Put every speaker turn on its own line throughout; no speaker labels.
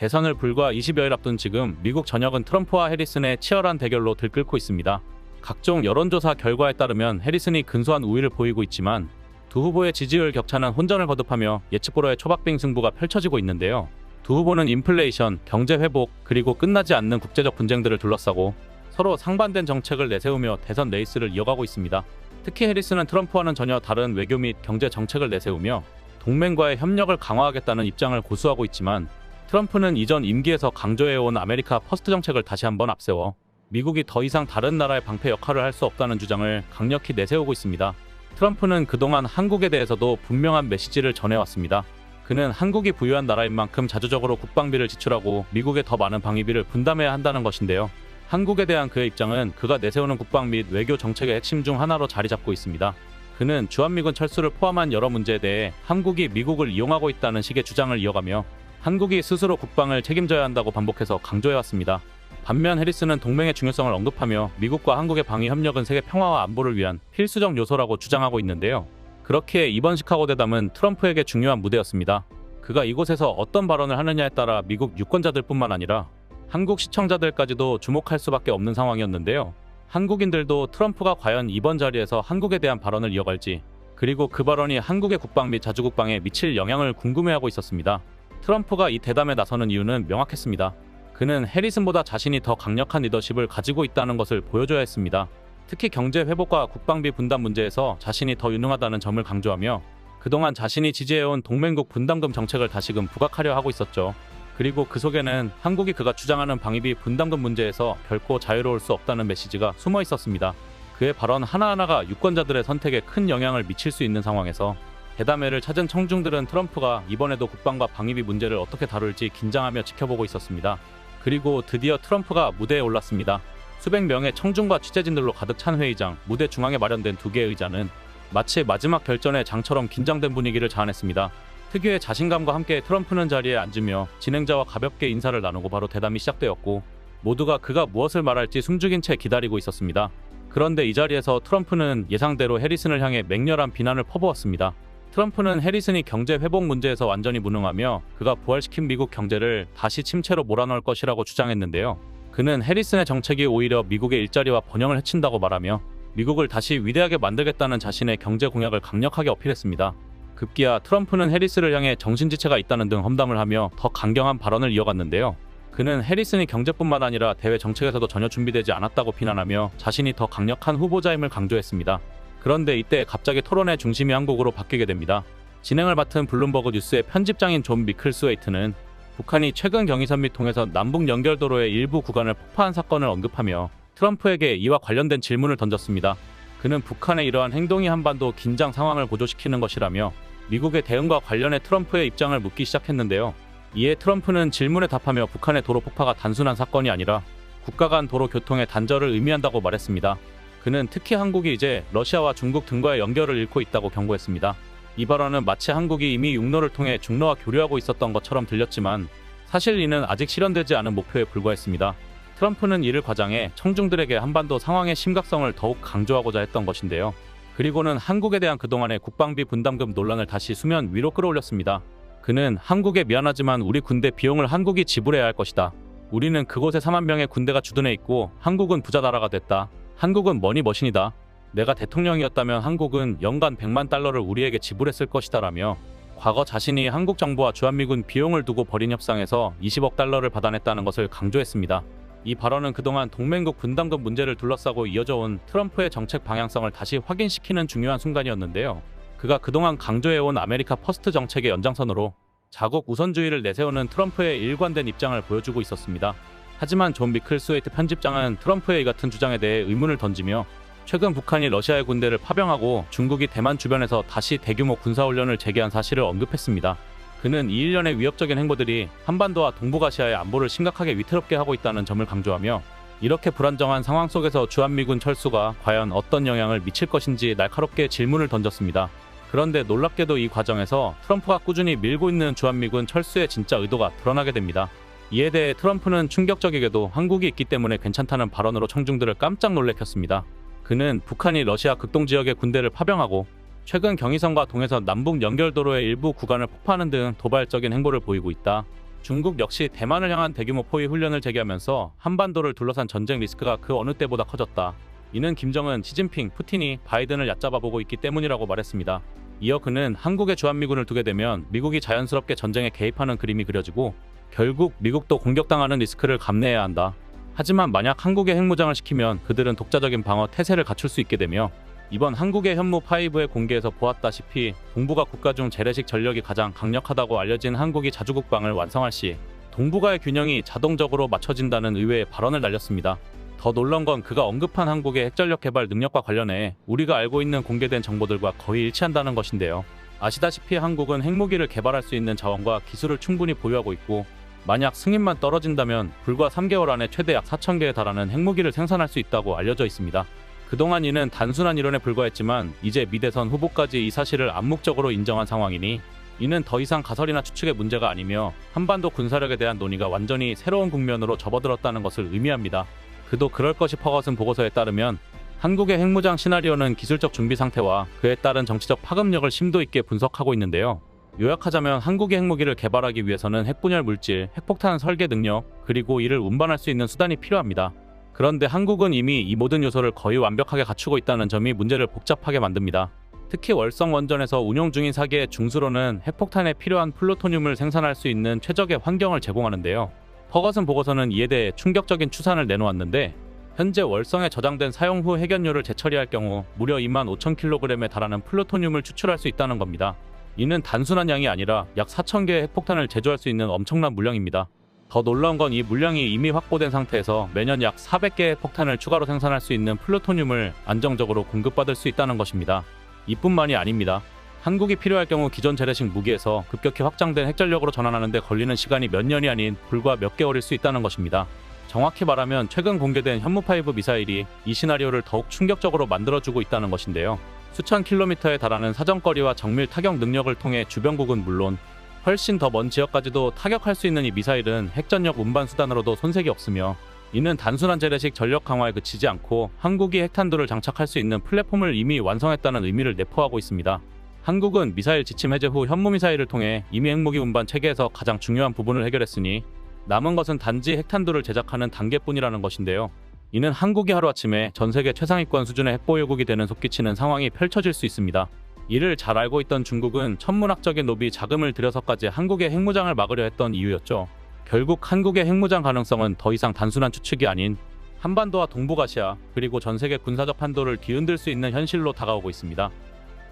대선을 불과 20여일 앞둔 지금 미국 전역은 트럼프와 해리슨의 치열한 대결로 들끓고 있습니다. 각종 여론조사 결과에 따르면 해리슨이 근소한 우위를 보이고 있지만 두 후보의 지지율 격차는 혼전을 거듭하며 예측보로의 초박빙 승부가 펼쳐지고 있는데요. 두 후보는 인플레이션, 경제 회복, 그리고 끝나지 않는 국제적 분쟁들을 둘러싸고 서로 상반된 정책을 내세우며 대선 레이스를 이어가고 있습니다. 특히 해리스는 트럼프와는 전혀 다른 외교 및 경제 정책을 내세우며 동맹과의 협력을 강화하겠다는 입장을 고수하고 있지만 트럼프는 이전 임기에서 강조해온 아메리카 퍼스트 정책을 다시 한번 앞세워 미국이 더 이상 다른 나라의 방패 역할을 할 수 없다는 주장을 강력히 내세우고 있습니다. 트럼프는 그동안 한국에 대해서도 분명한 메시지를 전해왔습니다. 그는 한국이 부유한 나라인 만큼 자주적으로 국방비를 지출하고 미국에 더 많은 방위비를 분담해야 한다는 것인데요. 한국에 대한 그의 입장은 그가 내세우는 국방 및 외교 정책의 핵심 중 하나로 자리 잡고 있습니다. 그는 주한미군 철수를 포함한 여러 문제에 대해 한국이 미국을 이용하고 있다는 식의 주장을 이어가며 한국이 스스로 국방을 책임져야 한다고 반복해서 강조해왔습니다. 반면 해리스는 동맹의 중요성을 언급하며 미국과 한국의 방위 협력은 세계 평화와 안보를 위한 필수적 요소라고 주장하고 있는데요. 그렇기에 이번 시카고 대담은 트럼프에게 중요한 무대였습니다. 그가 이곳에서 어떤 발언을 하느냐에 따라 미국 유권자들뿐만 아니라 한국 시청자들까지도 주목할 수밖에 없는 상황이었는데요. 한국인들도 트럼프가 과연 이번 자리에서 한국에 대한 발언을 이어갈지 그리고 그 발언이 한국의 국방 및 자주국방에 미칠 영향을 궁금해하고 있었습니다. 트럼프가 이 대담에 나서는 이유는 명확했습니다. 그는 해리슨보다 자신이 더 강력한 리더십을 가지고 있다는 것을 보여줘야 했습니다. 특히 경제 회복과 국방비 분담 문제에서 자신이 더 유능하다는 점을 강조하며 그동안 자신이 지지해온 동맹국 분담금 정책을 다시금 부각하려 하고 있었죠. 그리고 그 속에는 한국이 그가 주장하는 방위비 분담금 문제에서 결코 자유로울 수 없다는 메시지가 숨어 있었습니다. 그의 발언 하나하나가 유권자들의 선택에 큰 영향을 미칠 수 있는 상황에서 대담회를 찾은 청중들은 트럼프가 이번에도 국방과 방위비 문제를 어떻게 다룰지 긴장하며 지켜보고 있었습니다. 그리고 드디어 트럼프가 무대에 올랐습니다. 수백 명의 청중과 취재진들로 가득 찬 회의장, 무대 중앙에 마련된 두 개의 의자는 마치 마지막 결전의 장처럼 긴장된 분위기를 자아냈습니다. 특유의 자신감과 함께 트럼프는 자리에 앉으며 진행자와 가볍게 인사를 나누고 바로 대담이 시작되었고 모두가 그가 무엇을 말할지 숨죽인 채 기다리고 있었습니다. 그런데 이 자리에서 트럼프는 예상대로 해리슨을 향해 맹렬한 비난을 퍼부었습니다. 트럼프는 해리슨이 경제 회복 문제에서 완전히 무능하며 그가 부활시킨 미국 경제를 다시 침체로 몰아넣을 것이라고 주장했는데요. 그는 해리슨의 정책이 오히려 미국의 일자리와 번영을 해친다고 말하며 미국을 다시 위대하게 만들겠다는 자신의 경제 공약을 강력하게 어필했습니다. 급기야 트럼프는 해리스를 향해 정신지체가 있다는 등 험담을 하며 더 강경한 발언을 이어갔는데요. 그는 해리슨이 경제뿐만 아니라 대외 정책에서도 전혀 준비되지 않았다고 비난하며 자신이 더 강력한 후보자임을 강조했습니다. 그런데 이때 갑자기 토론의 중심이 한국으로 바뀌게 됩니다. 진행을 맡은 블룸버그 뉴스의 편집장인 존 미클스웨이트는 북한이 최근 경의선 및 통해서 남북 연결도로의 일부 구간을 폭파한 사건을 언급하며 트럼프에게 이와 관련된 질문을 던졌습니다. 그는 북한의 이러한 행동이 한반도 긴장 상황을 고조시키는 것이라며 미국의 대응과 관련해 트럼프의 입장을 묻기 시작했는데요. 이에 트럼프는 질문에 답하며 북한의 도로 폭파가 단순한 사건이 아니라 국가 간 도로 교통의 단절을 의미한다고 말했습니다. 그는 특히 한국이 이제 러시아와 중국 등과의 연결을 잃고 있다고 경고했습니다. 이 발언은 마치 한국이 이미 육로를 통해 중로와 교류하고 있었던 것처럼 들렸지만 사실 이는 아직 실현되지 않은 목표에 불과했습니다. 트럼프는 이를 과장해 청중들에게 한반도 상황의 심각성을 더욱 강조하고자 했던 것인데요. 그리고는 한국에 대한 그동안의 국방비 분담금 논란을 다시 수면 위로 끌어올렸습니다. 그는 한국에 미안하지만 우리 군대 비용을 한국이 지불해야 할 것이다. 우리는 그곳에 4만 명의 군대가 주둔해 있고 한국은 부자 나라가 됐다. 한국은 머니 머신이다. 내가 대통령이었다면 한국은 연간 100만 달러를 우리에게 지불했을 것이다라며 과거 자신이 한국 정부와 주한미군 비용을 두고 벌인 협상에서 20억 달러를 받아냈다는 것을 강조했습니다. 이 발언은 그동안 동맹국 분담금 문제를 둘러싸고 이어져 온 트럼프의 정책 방향성을 다시 확인시키는 중요한 순간이었는데요. 그가 그동안 강조해온 아메리카 퍼스트 정책의 연장선으로 자국 우선주의를 내세우는 트럼프의 일관된 입장을 보여주고 있었습니다. 하지만 존 미클스웨이트 편집장은 트럼프의 이 같은 주장에 대해 의문을 던지며 최근 북한이 러시아의 군대를 파병하고 중국이 대만 주변에서 다시 대규모 군사훈련을 재개한 사실을 언급했습니다. 그는 이 일련의 위협적인 행보들이 한반도와 동북아시아의 안보를 심각하게 위태롭게 하고 있다는 점을 강조하며 이렇게 불안정한 상황 속에서 주한미군 철수가 과연 어떤 영향을 미칠 것인지 날카롭게 질문을 던졌습니다. 그런데 놀랍게도 이 과정에서 트럼프가 꾸준히 밀고 있는 주한미군 철수의 진짜 의도가 드러나게 됩니다. 이에 대해 트럼프는 충격적이게도 한국이 있기 때문에 괜찮다는 발언으로 청중들을 깜짝 놀래켰습니다. 그는 북한이 러시아 극동 지역의 군대를 파병하고 최근 경의선과 동해선 남북 연결도로의 일부 구간을 폭파하는 등 도발적인 행보를 보이고 있다. 중국 역시 대만을 향한 대규모 포위 훈련을 재개하면서 한반도를 둘러싼 전쟁 리스크가 그 어느 때보다 커졌다. 이는 김정은, 시진핑, 푸틴이 바이든을 얕잡아보고 있기 때문이라고 말했습니다. 이어 그는 한국에 주한미군을 두게 되면 미국이 자연스럽게 전쟁에 개입하는 그림이 그려지고 결국 미국도 공격당하는 리스크를 감내해야 한다. 하지만 만약 한국에 핵무장을 시키면 그들은 독자적인 방어 태세를 갖출 수 있게 되며 이번 한국의 현무 5의 공개에서 보았다시피 동북아 국가 중 재래식 전력이 가장 강력하다고 알려진 한국이 자주국방을 완성할 시 동북아의 균형이 자동적으로 맞춰진다는 의외의 발언을 날렸습니다. 더 놀라운 건 그가 언급한 한국의 핵전력 개발 능력과 관련해 우리가 알고 있는 공개된 정보들과 거의 일치한다는 것인데요. 아시다시피 한국은 핵무기를 개발할 수 있는 자원과 기술을 충분히 보유하고 있고 만약 승인만 떨어진다면 불과 3개월 안에 최대 약 4,000개에 달하는 핵무기를 생산할 수 있다고 알려져 있습니다. 그동안 이는 단순한 이론에 불과했지만 이제 미대선 후보까지 이 사실을 암묵적으로 인정한 상황이니 이는 더 이상 가설이나 추측의 문제가 아니며 한반도 군사력에 대한 논의가 완전히 새로운 국면으로 접어들었다는 것을 의미합니다. 그도 그럴 것이 퍼거슨 보고서에 따르면 한국의 핵무장 시나리오는 기술적 준비 상태와 그에 따른 정치적 파급력을 심도 있게 분석하고 있는데요. 요약하자면 한국의 핵무기를 개발하기 위해서는 핵분열 물질, 핵폭탄 설계 능력, 그리고 이를 운반할 수 있는 수단이 필요합니다. 그런데 한국은 이미 이 모든 요소를 거의 완벽하게 갖추고 있다는 점이 문제를 복잡하게 만듭니다. 특히 월성 원전에서 운용 중인 사기의 중수로는 핵폭탄에 필요한 플루토늄을 생산할 수 있는 최적의 환경을 제공하는데요. 퍼거슨 보고서는 이에 대해 충격적인 추산을 내놓았는데 현재 월성에 저장된 사용 후 핵연료를 재처리할 경우 무려 2만 5천 킬로그램에 달하는 플루토늄을 추출할 수 있다는 겁니다. 이는 단순한 양이 아니라 약 4천 개의 핵폭탄을 제조할 수 있는 엄청난 물량입니다. 더 놀라운 건 이 물량이 이미 확보된 상태에서 매년 약 400개의 폭탄을 추가로 생산할 수 있는 플루토늄을 안정적으로 공급받을 수 있다는 것입니다. 이뿐만이 아닙니다. 한국이 필요할 경우 기존 재래식 무기에서 급격히 확장된 핵전력으로 전환하는 데 걸리는 시간이 몇 년이 아닌 불과 몇 개월일 수 있다는 것입니다. 정확히 말하면 최근 공개된 현무5 미사일이 이 시나리오를 더욱 충격적으로 만들어주고 있다는 것인데요. 수천 킬로미터에 달하는 사정거리와 정밀 타격 능력을 통해 주변국은 물론 훨씬 더 먼 지역까지도 타격할 수 있는 이 미사일은 핵전력 운반 수단으로도 손색이 없으며 이는 단순한 재래식 전력 강화에 그치지 않고 한국이 핵탄두를 장착할 수 있는 플랫폼을 이미 완성했다는 의미를 내포하고 있습니다. 한국은 미사일 지침 해제 후 현무 미사일을 통해 이미 핵무기 운반 체계에서 가장 중요한 부분을 해결했으니 남은 것은 단지 핵탄두를 제작하는 단계뿐이라는 것인데요. 이는 한국이 하루아침에 전 세계 최상위권 수준의 핵보유국이 되는 속기치는 상황이 펼쳐질 수 있습니다. 이를 잘 알고 있던 중국은 천문학적인 노비 자금을 들여서까지 한국의 핵무장을 막으려 했던 이유였죠. 결국 한국의 핵무장 가능성은 더 이상 단순한 추측이 아닌 한반도와 동북아시아 그리고 전 세계 군사적 판도를 뒤흔들 수 있는 현실로 다가오고 있습니다.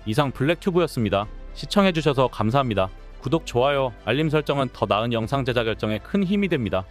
이상 블랙튜브였습니다. 시청해주셔서 감사합니다. 구독, 좋아요, 알림 설정은 더 나은 영상 제작 결정에 큰 힘이 됩니다.